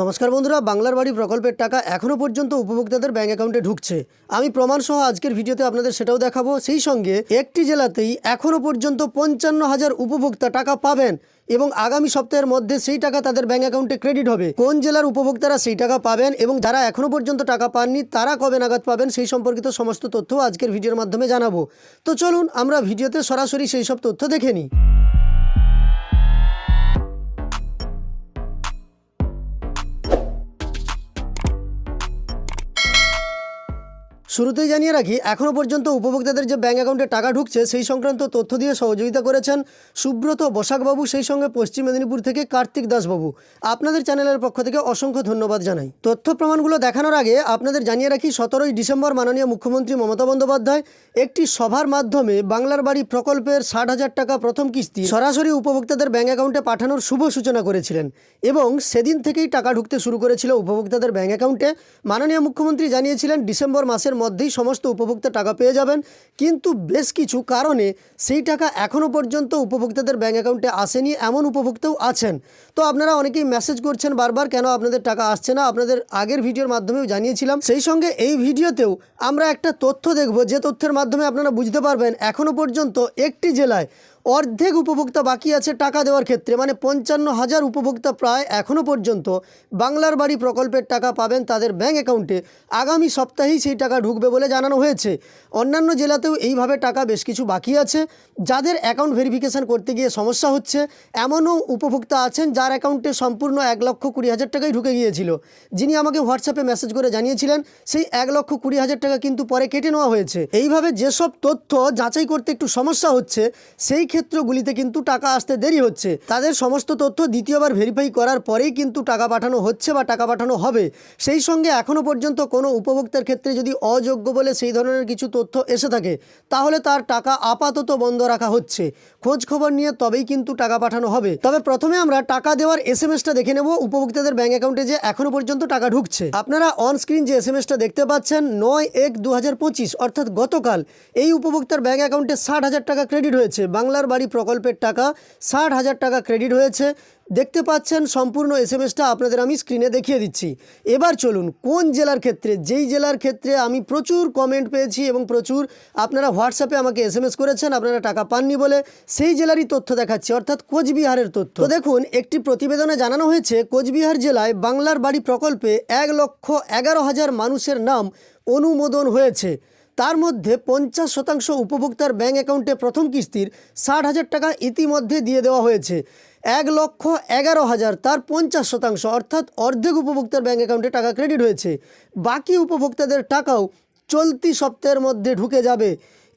নমস্কার বন্ধুরা, বাংলার বাড়ি প্রকল্পের টাকা এখনও পর্যন্ত উপভোক্তাদের ব্যাঙ্ক অ্যাকাউন্টে ঢুকছে। আমি প্রমাণসহ আজকের ভিডিওতে আপনাদের সেটাও দেখাবো। সেই সঙ্গে একটি জেলাতেই এখনও পর্যন্ত পঞ্চান্ন হাজার উপভোক্তা টাকা পাবেন এবং আগামী সপ্তাহের মধ্যে সেই টাকা তাদের ব্যাঙ্ক অ্যাকাউন্টে ক্রেডিট হবে। কোন জেলার উপভোক্তারা সেই টাকা পাবেন এবং যারা এখনও পর্যন্ত টাকা পাননি, তারা কবে নাগাদ পাবেন সেই সম্পর্কিত সমস্ত তথ্য আজকের ভিডিওর মাধ্যমে জানাব। তো চলুন আমরা ভিডিওতে সরাসরি সেই সব তথ্য দেখে নিই। শুরুতেই জানিয়ে রাখি এখনও পর্যন্ত উপভোক্তাদের যে ব্যাঙ্ক অ্যাকাউন্টে টাকা ঢুকছে, সেই সংক্রান্ত তথ্য দিয়ে সহযোগিতা করেছেন সুব্রত বসাকবাবু, সেই সঙ্গে পশ্চিম মেদিনীপুর থেকে কার্তিক দাসবাবু। আপনাদের চ্যানেলের পক্ষ থেকে অসংখ্য ধন্যবাদ জানাই। তথ্য প্রমাণগুলো দেখানোর আগে আপনাদের জানিয়ে রাখি, সতেরোই ডিসেম্বর মাননীয় মুখ্যমন্ত্রী মমতা বন্দ্যোপাধ্যায় একটি সভার মাধ্যমে বাংলার বাড়ি প্রকল্পের ষাট হাজার টাকা প্রথম কিস্তি সরাসরি উপভোক্তাদের ব্যাঙ্ক অ্যাকাউন্টে পাঠানোর শুভ সূচনা করেছিলেন এবং সেদিন থেকেই টাকা ঢুকতে শুরু করেছিল উপভোক্তাদের ব্যাঙ্ক অ্যাকাউন্টে। মাননীয় মুখ্যমন্ত্রী জানিয়েছিলেন, ডিসেম্বর মাসের মধ্যেই সমস্ত উপভোক্তা টাকা পেয়ে যাবেন। কিন্তু বেশ কিছু কারণে সেই টাকা এখনও পর্যন্ত উপভোক্তাদের ব্যাঙ্ক অ্যাকাউন্টে আসেনি, এমন উপভোক্তাও আছেন। তো আপনারা অনেকেই মেসেজ করছেন বারবার, কেন আপনাদের টাকা আসছে না? আপনাদের আগের ভিডিওর মাধ্যমেও জানিয়েছিলাম। সেই সঙ্গে এই ভিডিওতেও আমরা একটা তথ্য দেখব, যে তথ্যের মাধ্যমে আপনারা বুঝতে পারবেন এখনও পর্যন্ত একটি জেলায় অর্ধেক উপভোক্তা বাকি আছে টাকা দেওয়ার ক্ষেত্রে মানে পঞ্চান্ন হাজার উপভোক্তা প্রায় এখনও পর্যন্ত বাংলার বাড়ি প্রকল্পের টাকা পাবেন তাদের ব্যাঙ্ক অ্যাকাউন্টে। আগামী সপ্তাহেই সেই টাকা ঢুকবে বলে জানানো হয়েছে। অন্যান্য জেলাতেও এইভাবে টাকা বেশ কিছু বাকি আছে। যাদের অ্যাকাউন্ট ভেরিফিকেশন করতে গিয়ে সমস্যা হচ্ছে, এমনও উপভোক্তা আছেন যার অ্যাকাউন্টে সম্পূর্ণ এক লক্ষ কুড়ি হাজার টাকাই ঢুকে গিয়েছিল। যিনি আমাকে হোয়াটসঅ্যাপে মেসেজ করে জানিয়েছিলেন, সেই এক লক্ষ কুড়ি হাজার টাকা কিন্তু পরে কেটে নেওয়া হয়েছে। এইভাবে যেসব তথ্য যাচাই করতে একটু সমস্যা হচ্ছে, সেই ক্ষেত্রগুলিতে কিন্তু টাকা আসতে দেরি হচ্ছে। তাদের সমস্ত তথ্য দ্বিতীয়বার ভেরিফাই করার পরেই কিন্তু টাকা পাঠানো হচ্ছে বা টাকা পাঠানো হবে। সেই সঙ্গে এখনও পর্যন্ত কোনো উপভোক্তার ক্ষেত্রে যদি অযোগ্য বলে সেই ধরনের কিছু তথ্য এসে থাকে, তাহলে তার টাকা আপাতত বন্ধ রাখা হচ্ছে। খোঁজ খবর নিয়ে তবেই কিন্তু টাকা পাঠানো হবে। তবে প্রথমে আমরা টাকা দেওয়ার এস এম এসটা দেখে নেব। উপভোক্তাদের ব্যাঙ্ক অ্যাকাউন্টে যে এখনও পর্যন্ত টাকা ঢুকছে। আপনারা অন স্ক্রিন যে এস এম এসটা দেখতে পাচ্ছেন, নয় এক দু অর্থাৎ গতকাল এই উপভোক্তার ব্যাঙ্ক অ্যাকাউন্টে ষাট হাজার টাকা ক্রেডিট হয়েছে। বাংলার বাড়ি প্রকল্পের টাকা ষাট হাজার টাকা ক্রেডিট হয়েছে। দেখতে পাচ্ছেন সম্পূর্ণ এস এম এসটা আপনাদের আমি স্ক্রিনে দেখিয়ে দিচ্ছি। এবার চলুন, কোন জেলার ক্ষেত্রে? যেই জেলার ক্ষেত্রে আমি প্রচুর কমেন্ট পেয়েছি এবং প্রচুর আপনারা হোয়াটসঅ্যাপে আমাকে এস এম এস করেছেন, আপনারা টাকা পাননি বলে সেই জেলারই তথ্য দেখাচ্ছি, অর্থাৎ কোচবিহারের তথ্য। তো দেখুন, একটি প্রতিবেদনে জানানো হয়েছে, কোচবিহার জেলায় বাংলার বাড়ি প্রকল্পে এক লক্ষ এগারো হাজার মানুষের নাম অনুমোদন হয়েছে। তার মধ্যে পঞ্চাশ শতাংশ উপভোক্তার ব্যাঙ্ক অ্যাকাউন্টে প্রথম কিস্তির ষাট হাজার টাকা ইতিমধ্যে দিয়ে দেওয়া হয়েছে। এক লক্ষ এগারো হাজার তার পঞ্চাশ শতাংশ, অর্থাৎ অর্ধেক উপভোক্তার ব্যাঙ্ক অ্যাকাউন্টে টাকা ক্রেডিট হয়েছে। বাকি উপভোক্তাদের টাকাও চলতি সপ্তাহের মধ্যে ঢুকে যাবে।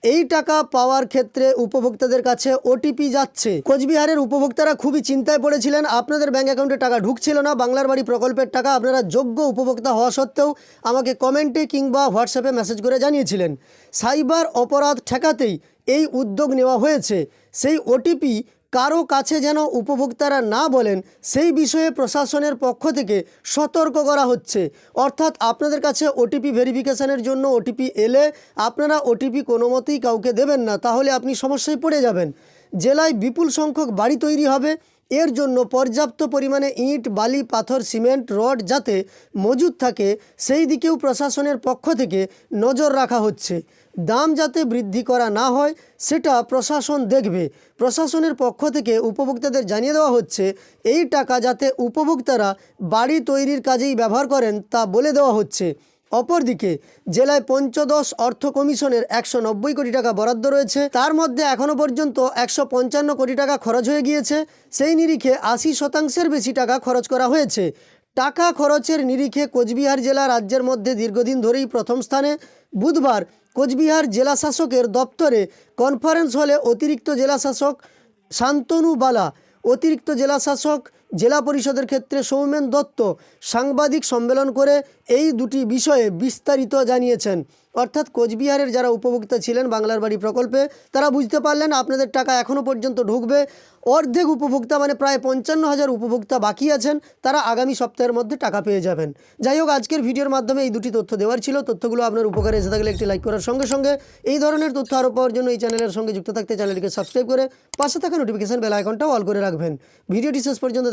এই টাকা পাওয়ার ক্ষেত্রে উপভোক্তাদের কাছে ওটিপি যাচ্ছে। কোচবিহারের উপভোক্তারা খুবই চিন্তায় পড়েছিলেন, আপনাদের ব্যাঙ্ক অ্যাকাউন্টে টাকা ঢুকছিল না, বাংলার বাড়ি প্রকল্পের টাকা আপনারা যোগ্য উপভোক্তা হওয়া সত্ত্বেও আমাকে কমেন্টে কিংবা হোয়াটসঅ্যাপে মেসেজ করে জানিয়েছিলেন। সাইবার অপরাধ ঠেকাতেই এই উদ্যোগ নেওয়া হয়েছে। সেই ওটিপি কারও কাছে যেন উপভোক্তারা না বলেন, সেই বিষয়ে প্রশাসনের পক্ষ থেকে সতর্ক করা হচ্ছে। অর্থাৎ আপনাদের কাছে ওটিপি ভেরিফিকেশানের জন্য ওটিপি এলে আপনারা ওটিপি কোনো মতেই কাউকে দেবেন না, তাহলে আপনি সমস্যায় পড়ে যাবেন। জেলায় বিপুল সংখ্যক বাড়ি তৈরি হবে এর জন্য পর্যাপ্ত পরিমাণে ইট, বালি, পাথর, সিমেন্ট, রড যাতে মজুদ থাকে, সেই দিকেও প্রশাসনের পক্ষ থেকে নজর রাখা হচ্ছে। দাম যাতে বৃদ্ধি করা না হয়, সেটা প্রশাসন দেখবে। প্রশাসনের পক্ষ থেকে উপভোক্তাদের জানিয়ে দেওয়া হচ্ছে, এই টাকা যাতে উপভোক্তারা বাড়ি তৈরির কাজেই ব্যবহার করেন তা বলে দেওয়া হচ্ছে। অপরদিকে, জেলায় পঞ্চদশ অর্থ কমিশনের একশো নব্বই কোটি টাকা বরাদ্দ রয়েছে। তার মধ্যে এখনও পর্যন্ত একশো পঞ্চান্ন কোটি টাকা খরচ হয়ে গিয়েছে। সেই নিরিখে আশি শতাংশের বেশি টাকা খরচ করা হয়েছে। টাকা খরচের নিরিখে কোচবিহার জেলা রাজ্যের মধ্যে দীর্ঘদিন ধরেই প্রথম স্থানে। বুধবার কোচবিহার জেলা শাসকের দপ্তরে কনফারেন্স হলে অতিরিক্ত জেলা শাসক শান্তনু বালা, অতিরিক্ত জেলা শাসক জেলা পরিষদের ক্ষেত্রে সৌমেন দত্ত সাংবাদিক সম্মেলন করে এই দুটি বিষয়ে বিস্তারিত জানিয়েছেন। অর্থাৎ কোচবিহারের যারা উপভোক্তা ছিলেন বাংলার বাড়ি প্রকল্পে, তারা বুঝতে পারলেন আপনাদের টাকা এখনও পর্যন্ত ঢুকবে। অর্ধেক উপভোক্তা মানে প্রায় পঞ্চান্ন হাজার উপভোক্তা বাকি আছেন, তারা আগামী সপ্তাহের মধ্যে টাকা পেয়ে যাবেন। যাই হোক, আজকের ভিডিওর মাধ্যমে এই দুটি তথ্য দেওয়ার ছিল। তথ্যগুলো আপনার উপকারে এসে থাকলে একটি লাইক করার সঙ্গে সঙ্গে এই ধরনের তথ্য আরও পাওয়ার জন্য এই চ্যানেলের সঙ্গে যুক্ত থাকতে চ্যানেলটিকে সাবস্ক্রাইব করে পাশে থাকা নোটিফিকেশন বেল আইকনটাও অল করে রাখবেন। ভিডিওটি শেষ পর্যন্ত